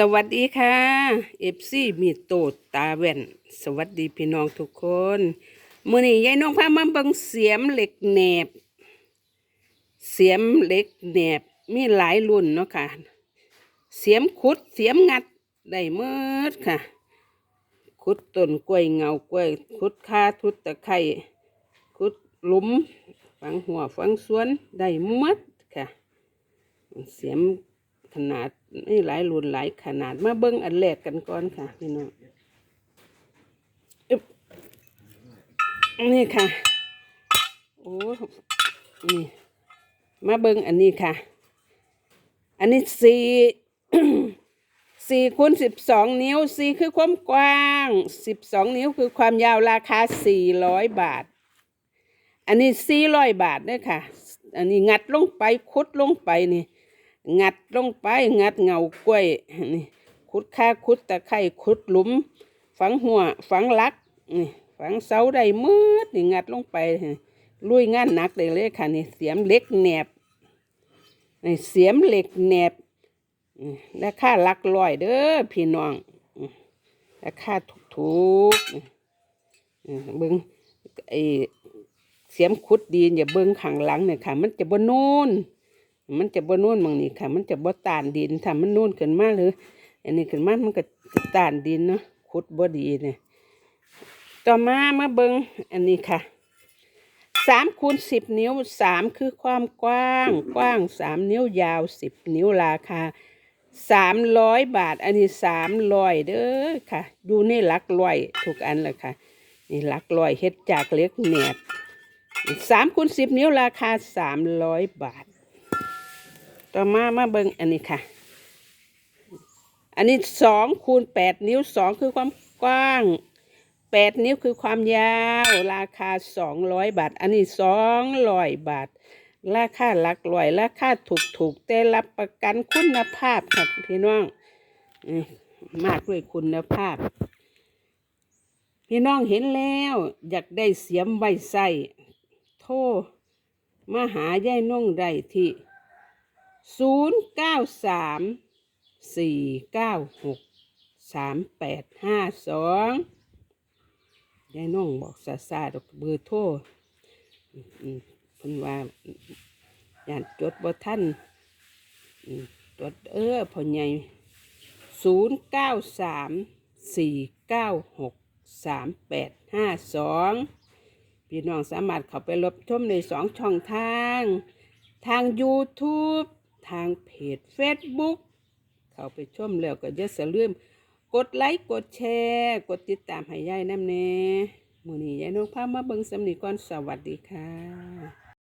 สวัสดีค่ะเอฟซีมีโตดตาแว่น สวัสดีพี่น้องทุกคนมื้อนี้ยายน้องพามาเบิ่งเสียมเหล็กแหนบ เสียมเหล็กแหนบมีหลายรุ่นเนาะค่ะ เสียมขุดเสียมงัดได้เมิดค่ะ ขุดต้นกล้วยเงากล้วยขุดคาทุดตะไคร้ขุดหลุมฝังหัวฝังสวนได้หมดค่ะ เสียม ขนาดนี่หลายรุ่นหลายขนาด มาเบิ้งอันแรกกันก่อนค่ะพี่น้องนี่ค่ะ โอ้ นี่ มาเบิ้งอันนี้ค่ะ อันนี้สี่สี่คูณสิบสองนิ้วสี่คือความกว้างสิบสองนิ้วคือความยาวราคาสี่ร้อยบาท อันนี้สี่ร้อยบาทเด้อค่ะ อันนี้งัดลงไปคุดลงไปนี่ งัดลงไปงัดเงากล้วยนี่ขุดค่าขุดตะไคร่ขุดหลุม ฝังหัวฝังลักนี่ฝังเสาได้มืดนี่งัดลงไปลุยงานหนักได้เลยค่ะนี่เสียมเหล็กแหนบนี่เสียมเหล็กแหนบอืมราคาลักร้อยเด้อพี่น้องอืมราคาถูกๆอืมเบิ้งไอเสียมขุดดีนอย่าเบิ้งข้างหลังเนี่ยค่ะ มันจะบนูน มันจะบ่นุ่นบางนี่ค่ะ มันจะบ่ตานดินถ้ามันนุ่นขึ้นมาหรืออันนี้ขึ้นมามันก็ตานดินเนาะขุดบ่ดีเนี่ยต่อมามาเบิงอันนี้ค่ะสามคูณสิบนิ้วสามคือความกว้างกว้างสามนิ้วยาวสิบนิ้วราคาสามร้อยบาท อันนี้สามร้อยเด้อค่ะดูนี่หลักร้อยทุกอันเลยค่ะ นี่หลักร้อยเฮ็ดจากเล็กแหนบสามคูณสิบนิ้วราคาสามร้อยบาท ต่อมามาเบิงอันนี้ค่ะ อันนี้สองคูณแปดนิ้วสองคือความกว้างแปดนิ้วคือความยาวราคาสองร้อยบาท อันนี้สองร้อยบาท ราคาหลักร้อยราคาถูกถูกๆแต่รับประกันคุณภาพครับพี่น้องมากด้วยคุณภาพ พี่น้องเห็นแล้ว อยากได้เสียมใบใส่โทรมาหายายน้องได้ที่ ศูนย์เก้าสามสี่เก้าหกสามแปดห้าสองยายน้องบอกซาซาดอกเบอร์โทรเพิ่นว่าย่านจดบ่ท่านจดเออพ่อใหญ่ศูนย์เก้าสามสี่เก้าหกสามแปดห้าสองพี่น้องสามารถเข้าไปรับชมในสองช่องทาง ทาง YouTube ทางเพจ Facebook เข้าไปชมแล้วก็อย่าลืมกดไลค์กดแชร์ กดติดตามให้ยายน้ำแน่มือนี้ยายน้องพามาเบิงสำนีก่อนสวัสดีค่ะ